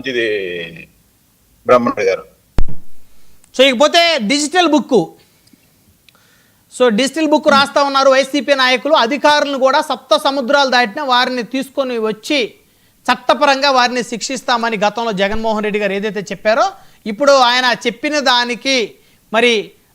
మంచిది బ్రహ్మణి గారు. సో ఇకపోతే digital book so digital book రాస్తా ఉన్నారు వైసీపీ నాయకులు. అధికారులను కూడా సప్త సముద్రాలు దాటిన వారిని తీసుకొని వచ్చి చట్టపరంగా వారిని శిక్షిస్తామని గతంలో జగన్మోహన్ రెడ్డి గారు ఏదైతే చెప్పారో ఇప్పుడు ఆయన చెప్పిన దానికి మరి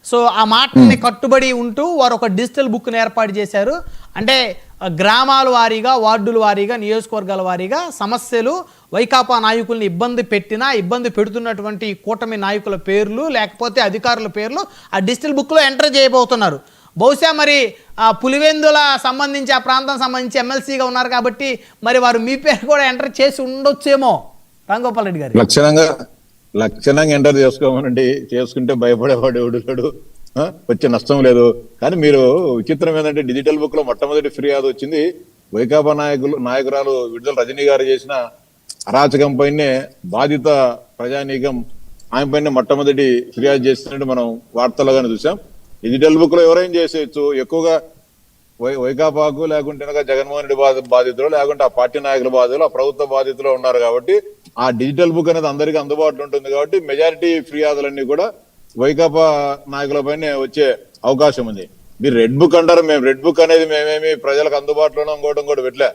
సో ఆ మాటని కట్టుబడి ఉంటూ వారు ఒక డిజిటల్ బుక్ని ఏర్పాటు చేశారు. అంటే గ్రామాల వారీగా వార్డుల వారీగా నియోజకవర్గాల వారీగా సమస్యలు వైకాపా నాయకుల్ని ఇబ్బంది పెట్టినా ఇబ్బంది పెడుతున్నటువంటి కూటమి నాయకుల పేర్లు లేకపోతే అధికారుల పేర్లు ఆ డిజిటల్ బుక్లో ఎంటర్ చేయబోతున్నారు. బహుశా మరి ఆ పులివెందుల సంబంధించి ఆ ప్రాంతం సంబంధించి ఎమ్మెల్సీగా ఉన్నారు కాబట్టి మరి వారు మీ పేరు కూడా ఎంటర్ చేసి ఉండొచ్చేమో. రాంగోపాల్ రెడ్డి గారు. లక్షణంగా లక్షణంగా ఎంటర్ చేసుకోమనండి. చేసుకుంటే భయపడేవాడు ఎవడు వచ్చే నష్టం లేదు. కానీ మీరు విచిత్రం ఏంటంటే డిజిటల్ బుక్లో మొట్టమొదటి ఫిర్యాదు వచ్చింది. వైకాపా నాయకులు నాయకురాలు విడుదల రజనీ గారు చేసిన అరాచకం పైనే బాధిత ప్రజానీకం ఆమె పైన మొట్టమొదటి ఫిర్యాదు చేస్తున్నట్టు మనం వార్తలుగానే చూసాం డిజిటల్ బుక్లో ఎవరైనా చేసేయచ్చు. ఎక్కువగా వై- వైకాపాకు లేకుంటే జగన్మోహన్ రెడ్డి బాధ బాధితులు లేకుంటే ఆ పార్టీ నాయకుల బాధితులు ఆ ప్రభుత్వ బాధితులు ఉన్నారు కాబట్టి ఆ డిజిటల్ బుక్ అనేది అందరికీ అందుబాటులో ఉంటుంది కాబట్టి మెజారిటీ ఫిర్యాదులన్నీ కూడా వైకాపా నాయకులపైనే వచ్చే అవకాశం ఉంది. మీరు రెడ్ బుక్ అంటారు మేము రెడ్ బుక్ అనేది మేమేమి ప్రజలకు అందుబాటులోనే ఇంకోవడం కూడా పెట్టలే.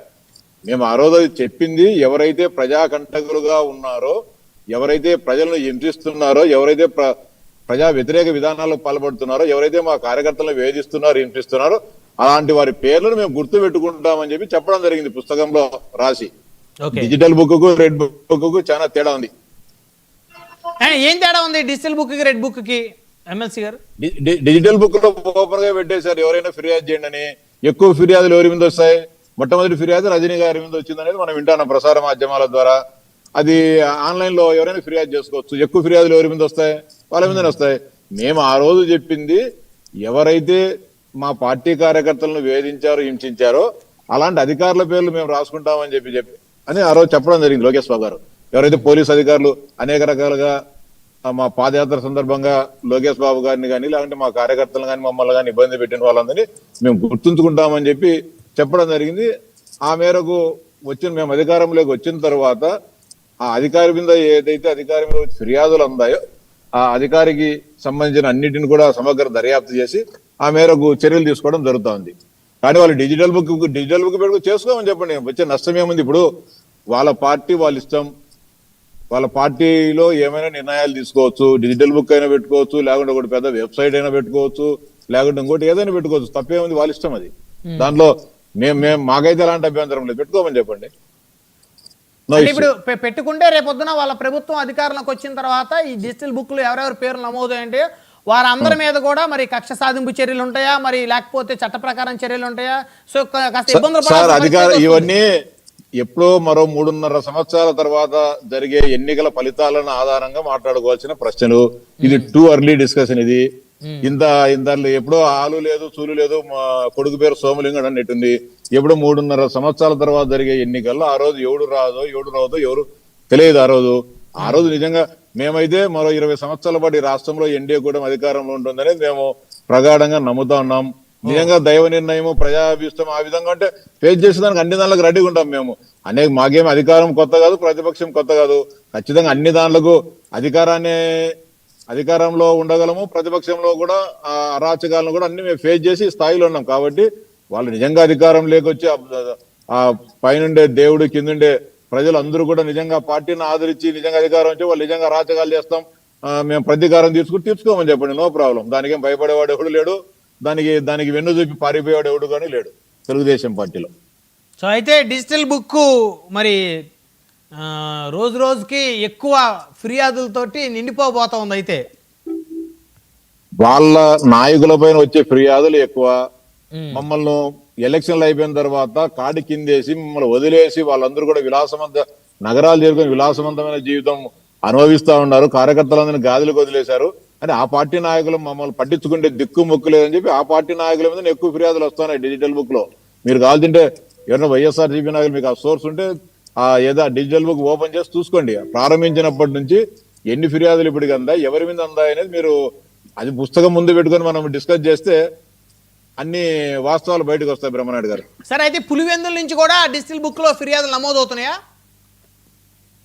మేము ఆ రోజు అది చెప్పింది ఎవరైతే ప్రజాకంటకులుగా ఉన్నారో ఎవరైతే ప్రజలను హింసిస్తున్నారో ఎవరైతే ప్ర- ప్రజా వ్యతిరేక విధానాలకు పాల్పడుతున్నారో ఎవరైతే మా కార్యకర్తలను వేధిస్తున్నారో హింసిస్తున్నారో అలాంటి వారి పేర్లను మేము గుర్తు పెట్టుకుంటామని చెప్పి చెప్పడం జరిగింది పుస్తకంలో రాసి. డిజిటల్ బుక్కు రెడ్ బుక్కు చాలా తేడా ఉంది. ఏం తేడా ఉంది డిజిటల్ బుక్కి రెడ్ బుక్కి ఎమ్మెల్సీ గారు? డిజిటల్ బుక్లో ఓపెన్గా పెట్టేశారు. ఎవరైనా ఫిర్యాదు చేయండి అని. ఎక్కువ ఫిర్యాదులు ఎవరి మీద వస్తాయి? మొట్టమొదటి ఫిర్యాదు రజనీ గారి మీద వచ్చింది అనేది మనం వింటాం ప్రసార మాధ్యమాల ద్వారా. అది ఆన్లైన్లో ఎవరైనా ఫిర్యాదు చేసుకోవచ్చు. ఎక్కువ ఫిర్యాదులు ఎవరి మీద వస్తాయి? వాళ్ళ మీద వస్తాయి. మేము ఆ రోజు చెప్పింది ఎవరైతే మా పార్టీ కార్యకర్తలను వేధించారో హింసించారో అలాంటి అధికారుల పేర్లు మేము రాసుకుంటామని చెప్పి చెప్పి అని ఆ రోజు చెప్పడం జరిగింది లోకేష్ బాబు గారు. ఎవరైతే పోలీస్ అధికారులు అనేక రకాలుగా మా పాదయాత్ర సందర్భంగా లోకేష్ బాబు గారిని కానీ లేకుంటే మా కార్యకర్తలు కానీ మమ్మల్ని కానీ ఇబ్బంది పెట్టిన వాళ్ళందరినీ మేము గుర్తుంచుకుంటామని చెప్పి చెప్పడం జరిగింది. ఆ మేరకు వచ్చిన మేము అధికారంలోకి వచ్చిన తర్వాత ఆ అధికారి మీద ఏదైతే అధికారి మీద ఫిర్యాదులు అందాయో ఆ అధికారికి సంబంధించిన అన్నిటిని కూడా సమగ్ర దర్యాప్తు చేసి ఆ మేరకు చర్యలు తీసుకోవడం జరుగుతోంది. కానీ వాళ్ళు డిజిటల్ బుక్ డిజిటల్ బుక్ పెట్టుకు చేసుకోమని చెప్పండి. వచ్చే నష్టం ఏముంది ఇప్పుడు? వాళ్ళ పార్టీ వాళ్ళ ఇష్టం. వాళ్ళ పార్టీలో ఏమైనా నిర్ణయాలు తీసుకోవచ్చు డిజిటల్ బుక్ అయినా పెట్టుకోవచ్చు లేకుంటే ఒకటి పెద్ద వెబ్సైట్ అయినా పెట్టుకోవచ్చు లేకుంటే ఇంకోటి ఏదైనా పెట్టుకోవచ్చు. తప్పేముంది? వాళ్ళ ఇష్టం అది. దాంట్లో మేము మేము మాకైతే ఎలాంటి అభ్యంతరం లేదు. పెట్టుకోమని చెప్పండి. ఇప్పుడు పెట్టుకుంటే రేపొద్దున వాళ్ళ ప్రభుత్వం అధికారంలోకి వచ్చిన తర్వాత ఈ డిజిటల్ బుక్లు ఎవరెవరి పేర్లు నమోదు అంటే వారందరి మీద కూడా మరి కక్ష సాధింపు చర్యలు ఉంటాయా? మరి లేకపోతే చట్ట ప్రకారం చర్యలు ఉంటాయా? సో కాస్త ఇబ్బందులు. ఇవన్నీ ఎప్పుడో మరో మూడున్నర సంవత్సరాల తర్వాత జరిగే ఎన్నికల ఫలితాలను ఆధారంగా మాట్లాడుకోవాల్సిన ప్రశ్నలు. ఇది టూ అర్లీ డిస్కషన్ ఇది. ఇంత ఇంత ఎప్పుడో ఆలు లేదు చూలు లేదు కొడుకు పేరు సోమలింగం అన్నట్టుంది. ఎప్పుడో మూడున్నర సంవత్సరాల తర్వాత జరిగే ఎన్నికల్లో ఆ రోజు ఎవడు రాదో ఎవడు రాదో ఎవరు తెలియదు ఆ రోజు. ఆ రోజు నిజంగా మేమైతే మరో ఇరవై సంవత్సరాల పాటు ఈ రాష్ట్రంలో ఎన్డీఏ కూడా అధికారంలో ఉంటుందని మేము ప్రగాఢంగా నమ్ముతా ఉన్నాం. నిజంగా దైవ నిర్ణయము ప్రజాభిష్టం ఆ విధంగా అంటే ఫేస్ చేసేదానికి అన్ని దానిలకు రెడీగా ఉంటాం మేము. అనేక మాకేం అధికారం కొత్త కాదు ప్రతిపక్షం కొత్త కాదు. ఖచ్చితంగా అన్ని దానిలకు అధికారాన్ని అధికారంలో ఉండగలము ప్రతిపక్షంలో కూడా ఆ అరాచకాలను కూడా అన్ని మేము ఫేస్ చేసి స్థాయిలో ఉన్నాం. కాబట్టి వాళ్ళు నిజంగా అధికారం లేకొచ్చి ఆ- పైనుండే దేవుడు కిందుండే ప్రజలు అందరూ కూడా నిజంగా పార్టీని ఆదరించి నిజంగా అధికారం వచ్చి వాళ్ళు నిజంగా అరాచకాలు చేస్తాం. మేము ప్రతీకారం తీసుకుని తీర్చుకోమని చెప్పండి. No problem. దానికేం భయపడేవాడు ఎవడు లేడు. దానికి దానికి వెన్ను చూపి పారిపోయేవాడు ఎవడు కానీ లేడు. తెలుగుదేశం పార్టీలో. సో అయితే డిజిటల్ బుక్ మరి రోజు రోజుకి ఎక్కువ ఫిర్యాదులతోటి నిండిపోబోతా ఉంది అయితే. వాళ్ళ నాయకుల పైన వచ్చే ఫిర్యాదులు ఎక్కువ. మమ్మల్ని ఎలక్షన్లు అయిపోయిన తర్వాత కాడి కిందేసి మమ్మల్ని వదిలేసి వాళ్ళందరూ కూడా విలాసవంత నగరాలు చేరుకొని విలాసవంతమైన జీవితం అనుభవిస్తా ఉన్నారు. కార్యకర్తలందరినీ గాదులకు వదిలేశారు. అని ఆ పార్టీ నాయకులు మమ్మల్ని పట్టించుకుంటే దిక్కు మొక్కు లేదని చెప్పి ఆ పార్టీ నాయకుల మీద ఎక్కువ ఫిర్యాదులు వస్తున్నాయి డిజిటల్ బుక్లో. మీరు కావాల్సింటే ఎవరైనా వైఎస్ఆర్ సిపి నాయకులు మీకు ఆ సోర్స్ ఉంటే ఆ ఏదో డిజిటల్ బుక్ ఓపెన్ చేసి చూసుకోండి. ప్రారంభించినప్పటి నుంచి ఎన్ని ఫిర్యాదులు ఇప్పటికి అందా ఎవరి మీద అందాయి అనేది మీరు అది పుస్తకం ముందు పెట్టుకొని మనం డిస్కస్ చేస్తే అన్ని వాస్తవాలు బయటకు వస్తాయి బ్రహ్మనాయుడు గారు. సరే అయితే పులివెందుల నుంచి కూడా డిజిటల్ బుక్లో ఫిర్యాదులు నమోదవుతున్నాయా?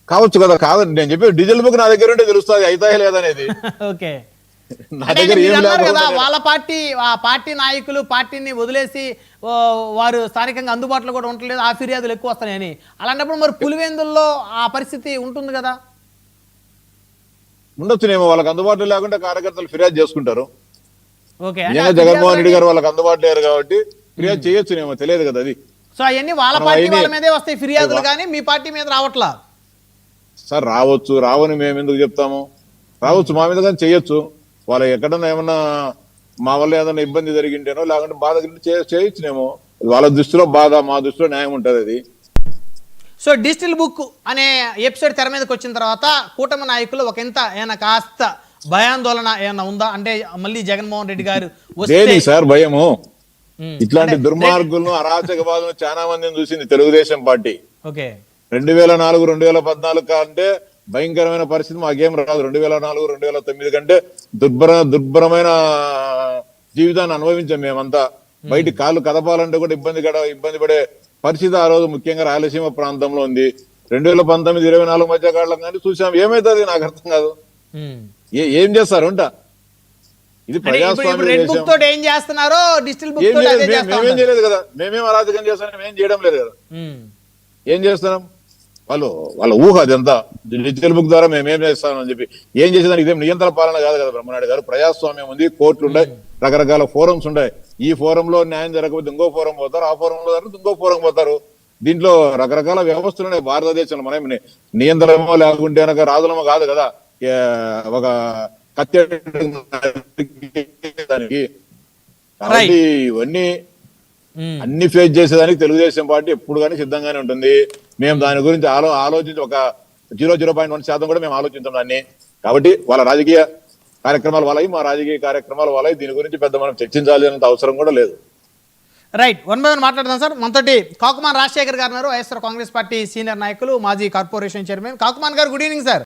కావచ్చు కదా కాదండి నేను చెప్పి డీజిల్ బుక్ నా దగ్గర ఉంటే తెలుస్తుంది అవుతాయా లేదనేది ఓకే. కదా వాళ్ళ పార్టీ ఆ పార్టీ నాయకులు పార్టీని వదిలేసి వారు స్థానికంగా అందుబాటులో కూడా ఉండలేదు ఆ ఫిర్యాదులు ఎక్కువ వస్తున్నాయని. అలాంటప్పుడు మరి పులివెందుల్లో ఆ పరిస్థితి ఉంటుంది కదా? ఉండొచ్చునేమో వాళ్ళకి అందుబాటులో లేకుండా కార్యకర్తలు ఫిర్యాదు చేసుకుంటారు. జగన్మోహన్ రెడ్డి గారు వాళ్ళకి అందుబాటులో లేరు కాబట్టి ఫిర్యాదు చేయొచ్చునేమో తెలియదు కదా అది. సో అవన్నీ వాళ్ళ పార్టీ వాళ్ళ మీదే వస్తాయి ఫిర్యాదులు కానీ మీ పార్టీ మీద రావట్లా? సార్ రావచ్చు రావని మేము ఎందుకు చెప్తాము? రావచ్చు మా మీద కానీ చేయొచ్చు. వాళ్ళు ఎక్కడన్నా ఏమన్నా మా వల్ల ఏదైనా ఇబ్బంది జరిగింటేనో లేకుంటే బాధ చేయొచ్చునేమో. వాళ్ళ దృష్టిలో బాధ మా దృష్టిలో న్యాయం ఉంటుంది అది. సో డిజిటల్ బుక్ అనే ఎపిసోడ్ తెర మీదకి వచ్చిన తర్వాత కూటమి నాయకులు ఒక ఇంత ఏమైనా కాస్త భయాందోళన ఏమైనా ఉందా? అంటే మళ్ళీ జగన్మోహన్ రెడ్డి గారు వస్తే సార్ భయము? ఇట్లాంటి దుర్మార్గులను అరాచకవాదులను చాలా మందిని చూసింది తెలుగుదేశం పార్టీ. ఓకే. రెండు వేల నాలుగు రెండు వేల పద్నాలుగు కంటే భయంకరమైన పరిస్థితి మాకేం రాదు. రెండు వేల నాలుగు రెండు వేల తొమ్మిది కంటే దుర్భర దుర్భరమైన జీవితాన్ని అనుభవించాం మేమంతా. బయటి కాళ్ళు కదపాలంటే కూడా ఇబ్బంది కడ ఇబ్బంది పడే పరిస్థితి ఆ రోజు ముఖ్యంగా రాయలసీమ ప్రాంతంలో ఉంది. రెండు వేల పంతొమ్మిది ఇరవై నాలుగు మధ్య కాలం కానీ చూసాం ఏమైతుంది నాకు అర్థం కాదు. ఏ- ఏం చేస్తారు ఉంటా? ఇది ప్రజాస్వామ్య ఏం చేస్తున్నారో డిజిటల్ ఏం మేమేం. చేయలేదు కదా. మేమేం అరాజకం చేస్తాం మేమేం చేయడం లేదు కదా. ఏం చేస్తున్నాం? వాళ్ళు వాళ్ళ ఊహ అదంతా. డిజిటల్ బుక్ ద్వారా మేము ఏం చేస్తాం అని చెప్పి. ఏం చేసేదానికి ఇదేం నియంత్రణ పాలన కాదు కదా బ్రహ్మనాయుడు గారు. ప్రజాస్వామ్యం ఉంది కోర్టులు ఉన్నాయి రకరకాల ఫోరమ్స్ ఉన్నాయి ఈ ఫోరం లో న్యాయం జరగకపోతే ఇంకో ఫోరం పోతారు ఆ ఫోరం లో జరగకపోతే ఇంకో ఫోరం పోతారు. దీంట్లో రకరకాల వ్యవస్థలు ఉన్నాయి. భారతదేశంలో మనం నియంత్రణమో లేకుంటే కనుక రాజులమో కాదు కదా. ఒక కత్తి దానికి. ఇవన్నీ. అన్ని ఫేస్ చేసేదానికి తెలుగుదేశం పార్టీ ఎప్పుడు కానీ సిద్ధంగానే ఉంటుంది. మేము దాని గురించి ఆలో ఆలోచించి ఒక జీరో జీరో పాయింట్ వన్ శాతం కూడా మేము ఆలోచించాం దాన్ని. కాబట్టి వాళ్ళ రాజకీయ కార్యక్రమాలు వాళ్ళవి మా రాజకీయ కార్యక్రమాలు వాళ్ళవి. దీని గురించి పెద్ద మనం చర్చించాలి అన్నంత అవసరం కూడా లేదు. రైట్. వన్ బై వన్ మాట్లాడదాం సార్. మనతోటి కాకుమాన్ రాజశేఖర్ గారు వైఎస్ఆర్ కాంగ్రెస్ పార్టీ సీనియర్ నాయకులు మాజీ కార్పొరేషన్ చైర్మన్. కాకుమాన్ గారు గుడ్ ఈవినింగ్ సార్.